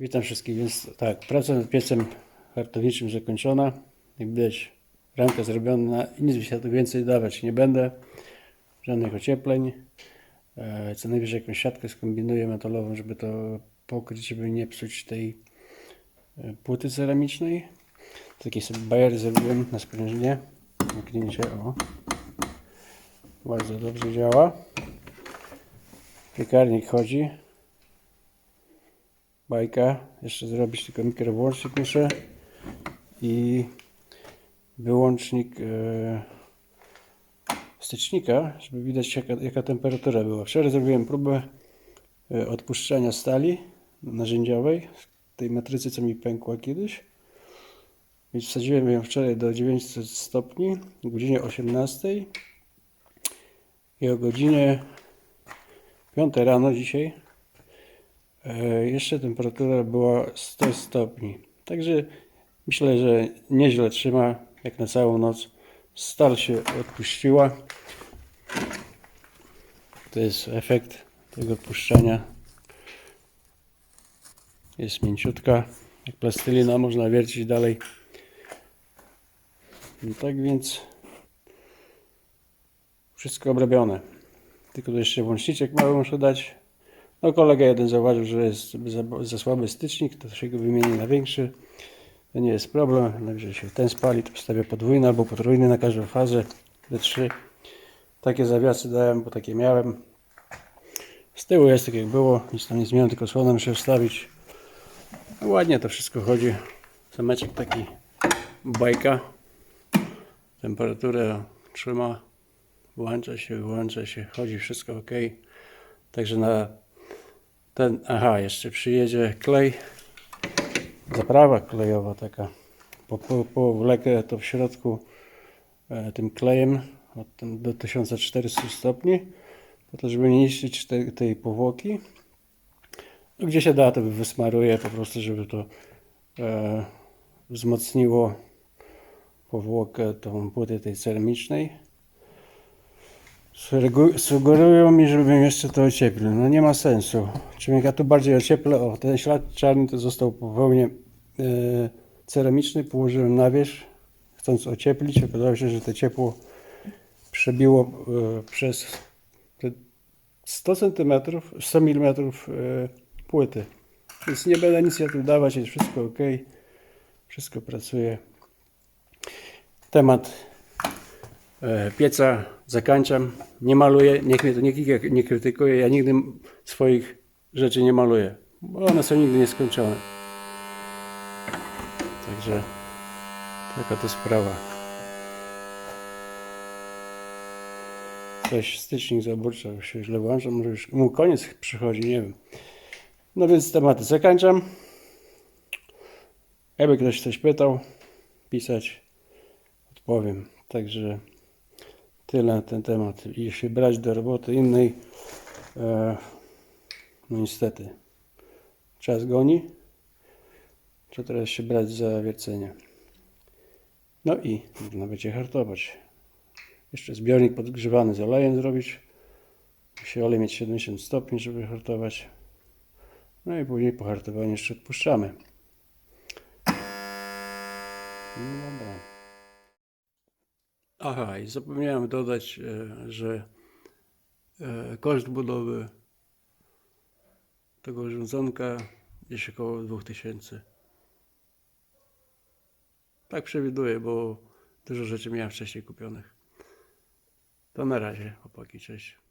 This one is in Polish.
Witam wszystkich, więc tak, praca nad piecem hartowniczym zakończona. Jak widać, ramka zrobiona i nic się tu więcej dawać nie będę. Żadnych ociepleń. E, Co najwyżej jakąś siatkę skombinuję metalową, żeby to pokryć, żeby nie psuć tej e, płyty ceramicznej. Takie sobie bajery zrobiłem na sprężynie. Zamknięcie, o. Bardzo dobrze działa. Piekarnik chodzi bajka. Jeszcze zrobić tylko mikrowłącznik muszę i wyłącznik e, stycznika, żeby widać jaka, jaka temperatura była. Wczoraj zrobiłem próbę e, odpuszczania stali narzędziowej, tej matrycy co mi pękła kiedyś. Więc wsadziłem ją wczoraj do 900 stopni o godzinie 18 i o godzinie 5 rano dzisiaj Jeszcze temperatura była 100 stopni. Także myślę, że nieźle trzyma, jak na całą noc. Stal się odpuściła. To jest efekt tego odpuszczania. Jest mięciutka, jak plastelina, można wiercić dalej. No tak więc wszystko obrobione. Tylko tu jeszcze włączniczek mały muszę dać. No kolega jeden zauważył, że jest za, za słaby stycznik, to się go wymieni na większy. To nie jest problem, najwyżej się ten spali, to wstawię podwójny albo potrójny na każdą fazę, te trzy. Takie zawiasy dałem, bo takie miałem. Z tyłu jest tak jak było, nic tam nie zmieniam, tylko słonę muszę wstawić. No ładnie to wszystko chodzi. Zameczek taki bajka. Temperaturę trzyma, włącza się, wyłącza się, chodzi wszystko ok. Także na ten, aha, jeszcze przyjedzie klej. Zaprawa klejowa taka. Po, po, to w środku e, tym klejem od tym do 1400 stopni, po to, żeby nie niszczyć te, tej powłoki. No, gdzie się da, to wysmaruję po prostu, żeby to e, wzmocniło powłokę, tą płytę tej ceramicznej. Sugerują mi, żebym jeszcze to ocieplił. No nie ma sensu. Czym ja tu bardziej ocieplę, o ten ślad czarny to został po wełnie e, ceramicznej, położyłem na wierzch, chcąc ocieplić. Okazało się, że to ciepło przebiło e, przez te 100 cm, 100 mm e, płyty. Więc nie będę nic ja tu dawać, jest wszystko ok. Wszystko pracuje. Temat pieca zakończam. Nie maluję, niech mnie to nikt nie- nie krytykuje. Ja nigdy swoich rzeczy nie maluję, bo one są nigdy nieskończone. Także taka to sprawa. Coś stycznik zaburczał się źle włącza, może już mu koniec przychodzi, nie wiem. No więc tematy zakończam. Jakby ktoś coś pytał, pisać, odpowiem. Także tyle na ten temat. I się brać do roboty innej, e, no niestety, czas goni. Trzeba teraz się brać za wiercenie. No i można będzie hartować. Jeszcze zbiornik podgrzewany z olejem zrobić. Musi olej mieć 70 stopni, żeby hartować. No i później po hartowaniu jeszcze odpuszczamy. No dobra. Aha, i zapomniałem dodać, e, że e, koszt budowy tego urządzonka gdzieś około 2000. Tak przewiduję, bo dużo rzeczy miałem wcześniej kupionych. To na razie, chłopaki, cześć.